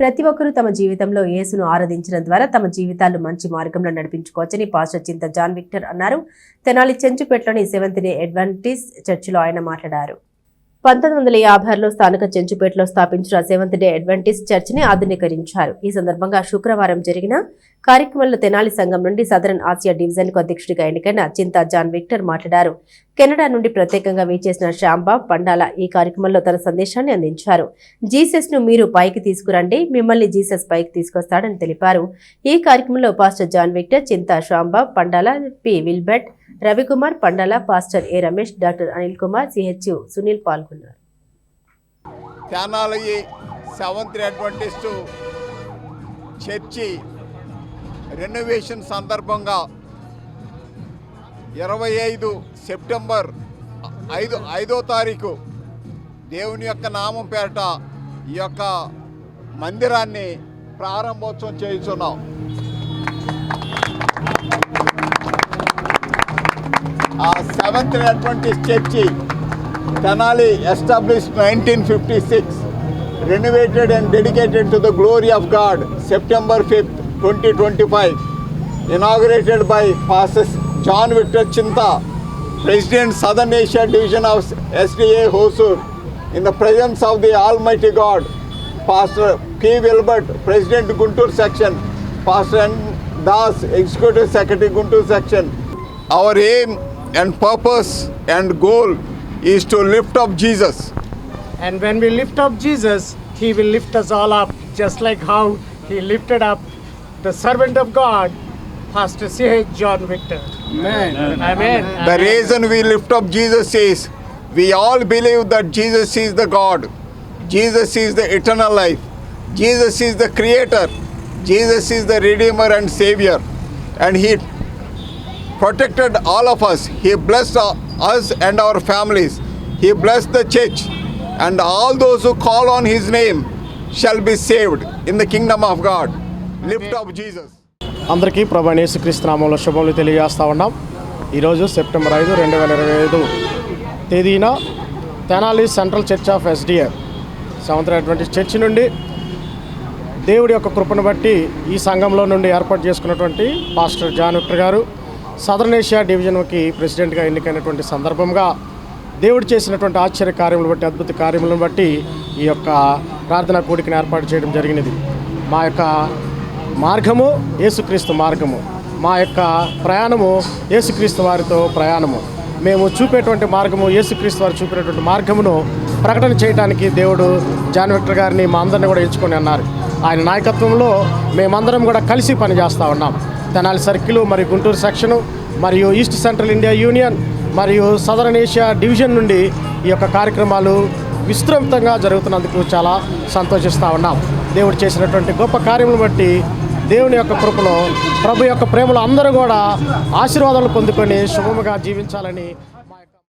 ప్రతి ఒక్కరూ తమ జీవితంలో యేసును ఆరాధించడం ద్వారా తమ జీవితాలు మంచి మార్గంలో నడిపించుకోవచ్చని పాస్టర్ చింత జాన్ విక్టర్ అన్నారు. తెనాలి చెంచుపేటలోని సెవెంత్ డే అడ్వాంటిస్ చర్చిలో ఆయన మాట్లాడారు. పంతొమ్మిది వందల యాభై ఆరులో స్థానిక చెంచుపేటలో స్థాపించిన సెవెంత్ డే అడ్వెంటిస్ చర్చిని ఆధునీకరించారు. ఈ సందర్భంగా శుక్రవారం జరిగిన కార్యక్రమంలో తెనాలి సంఘం నుండి సదరన్ ఆసియా డివిజన్కు అధ్యక్షుడిగా ఎన్నికైన చింతా జాన్ విక్టర్ మాట్లాడారు. కెనడా నుండి ప్రత్యేకంగా వీచేసిన శ్యాంబా పండాల ఈ కార్యక్రమంలో తన సందేశాన్ని అందించారు. జీసస్ను మీరు పైకి తీసుకురండి మిమ్మల్ని జీసస్ పైకి తీసుకొస్తాడని తెలిపారు. ఈ కార్యక్రమంలో pastor John Victor Chinta Shyambabu Pandala P Wilbert Ravikumar Pandala pastor A Ramesh doctor Anil Kumar CH Sunil పాల్గొన్నారు. సెవెంత్ చర్చి రెనోవేషన్ సందర్భంగా ఇరవై ఐదు సెప్టెంబర్ ఐదు ఐదో తారీఖు దేవుని యొక్క నామం పేరట ఈ యొక్క మందిరాన్ని ప్రారంభోత్సవం చేయుచున్నాం ఆ seventh Adventist church Tenali establish nineteen fifty six renovated and dedicated to the glory of God September fifth twenty twenty five inaugurated by passes John Victor Chinta, President Southern Asia Division of SDA Hosur, in the presence of the Almighty God, Pastor P. Wilbert, President Guntur Section, Pastor N. Das, Executive Secretary Guntur Section. Our aim and purpose and goal is to lift up Jesus. And when we lift up Jesus, He will lift us all up, just like how He lifted up the servant of God, Pastor C.H. John Victor. Amen. Amen. The reason we lift up Jesus is we all believe that Jesus is the God, Jesus is the eternal life, Jesus is the creator, Jesus is the redeemer and savior, and He protected all of us. He blessed us and our families. He blessed the church, and all those who call on His name shall be saved in the kingdom of God. Lift up Jesus. అందరికీ ప్రభా నేసుక్రీస్తునామంలో శుభములు తెలియజేస్తూ ఉన్నాం. ఈరోజు September ఐదు రెండు వేల ఇరవై ఐదు తేదీన Tenali central church of SDA seventh Adventist church నుండి దేవుడి యొక్క కృపను బట్టి ఈ సంఘంలో నుండి ఏర్పాటు చేసుకున్నటువంటి పాస్టర్ జాన్ గారు సదర్న్ ఏషియా డివిజన్కి ప్రెసిడెంట్గా ఎన్నికైనటువంటి సందర్భంగా దేవుడు చేసినటువంటి ఆశ్చర్య కార్యములు బట్టి అద్భుత కార్యములను బట్టి ఈ యొక్క ప్రార్థనా కూడికను ఏర్పాటు చేయడం జరిగినది. మా యొక్క మార్గము యేసుక్రీస్తు మార్గము. మా యొక్క ప్రయాణము యేసుక్రీస్తు వారితో ప్రయాణము. మేము చూపేటువంటి మార్గము యేసుక్రీస్తు వారు చూపేటువంటి మార్గమును ప్రకటన చేయడానికి దేవుడు జాన్ విక్టర్ గారిని మా అందరిని కూడా ఎంచుకొని అన్నారు. ఆయన నాయకత్వంలో మేమందరం కూడా కలిసి పనిచేస్తూ ఉన్నాం. తెనాలి సర్కిల్ మరియు గుంటూరు సెక్షను మరియు ఈస్ట్ సెంట్రల్ ఇండియా యూనియన్ మరియు సదరన్ ఏషియా డివిజన్ నుండి ఈ యొక్క కార్యక్రమాలు విస్తృతంగా జరుగుతున్నందుకు చాలా సంతోషిస్తూ ఉన్నాం. దేవుడు చేసినటువంటి గొప్ప కార్యములను బట్టి దేవుని యొక్క కృపలో ప్రభు యొక్క ప్రేమలో అందరూ కూడా ఆశీర్వాదాలు పొందుకొని శుభముగా జీవించాలని